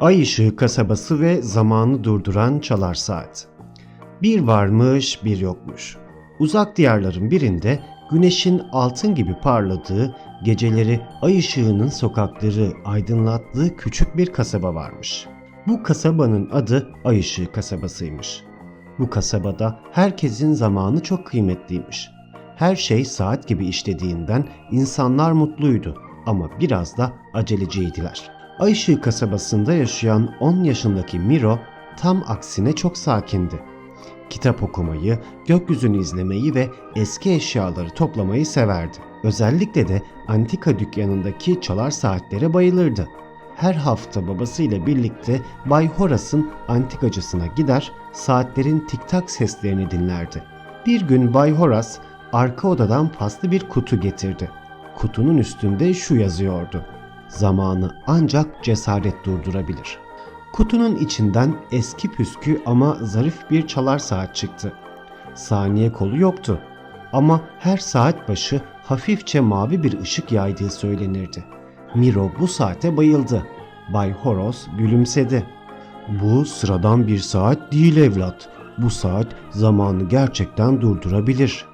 Ay ışığı kasabası ve zamanı durduran çalar saat. Bir varmış bir yokmuş. Uzak diyarların birinde güneşin altın gibi parladığı, geceleri ay ışığının sokakları aydınlattığı küçük bir kasaba varmış. Bu kasabanın adı Ay Işığı kasabasıymış. Bu kasabada herkesin zamanı çok kıymetliymiş. Her şey saat gibi işlediğinden insanlar mutluydu ama biraz da aceleciydiler. Ay Işığı kasabasında yaşayan 10 yaşındaki Miro tam aksine çok sakindi. Kitap okumayı, gökyüzünü izlemeyi ve eski eşyaları toplamayı severdi. Özellikle de antika dükkanındaki çalar saatlere bayılırdı. Her hafta babasıyla birlikte Bay Horas'ın antikacısına gider, saatlerin tik-tak seslerini dinlerdi. Bir gün Bay Horas arka odadan paslı bir kutu getirdi. Kutunun üstünde şu yazıyordu. Zamanı ancak cesaret durdurabilir. Kutunun içinden eski püskü ama zarif bir çalar saat çıktı. Saniye kolu yoktu ama her saat başı hafifçe mavi bir ışık yaydığı söylenirdi. Miro bu saate bayıldı. Bay Horos gülümsedi. Bu sıradan bir saat değil evlat. Bu saat zamanı gerçekten durdurabilir.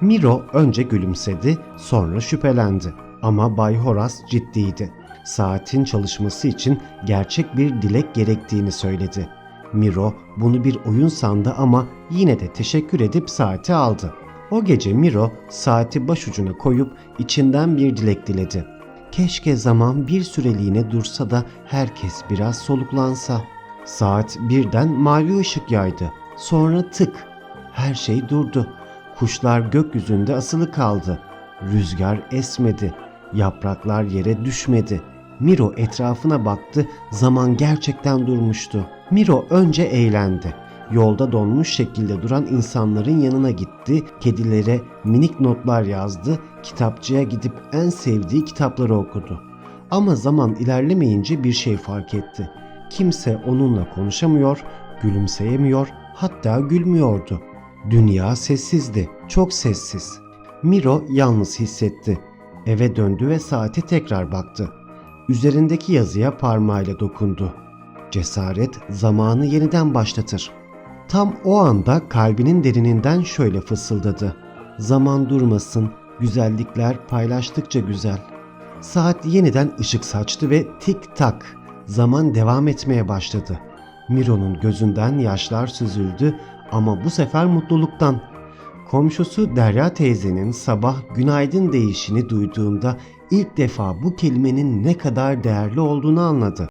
Miro önce gülümsedi, sonra şüphelendi. Ama Bay Horas ciddiydi. Saatin çalışması için gerçek bir dilek gerektiğini söyledi. Miro bunu bir oyun sandı ama yine de teşekkür edip saati aldı. O gece Miro saati başucuna koyup içinden bir dilek diledi. Keşke zaman bir süreliğine dursa da herkes biraz soluklansa. Saat birden mavi ışık yaydı. Sonra tık. Her şey durdu. Kuşlar gökyüzünde asılı kaldı. Rüzgar esmedi. Yapraklar yere düşmedi. Miro etrafına baktı. Zaman gerçekten durmuştu. Miro önce eğlendi. Yolda donmuş şekilde duran insanların yanına gitti, kedilere minik notlar yazdı, kitapçıya gidip en sevdiği kitapları okudu. Ama zaman ilerlemeyince bir şey fark etti. Kimse onunla konuşamıyor, gülümseyemiyor, hatta gülmüyordu. Dünya sessizdi, çok sessiz. Miro yalnız hissetti. Eve döndü ve saate tekrar baktı. Üzerindeki yazıya parmağıyla dokundu. Cesaret zamanı yeniden başlatır. Tam o anda kalbinin derininden şöyle fısıldadı. Zaman durmasın, güzellikler paylaştıkça güzel. Saat yeniden ışık saçtı ve tik tak zaman devam etmeye başladı. Miro'nun gözünden yaşlar süzüldü ama bu sefer mutluluktan. Komşusu Derya teyzenin sabah günaydın deyişini duyduğunda ilk defa bu kelimenin ne kadar değerli olduğunu anladı.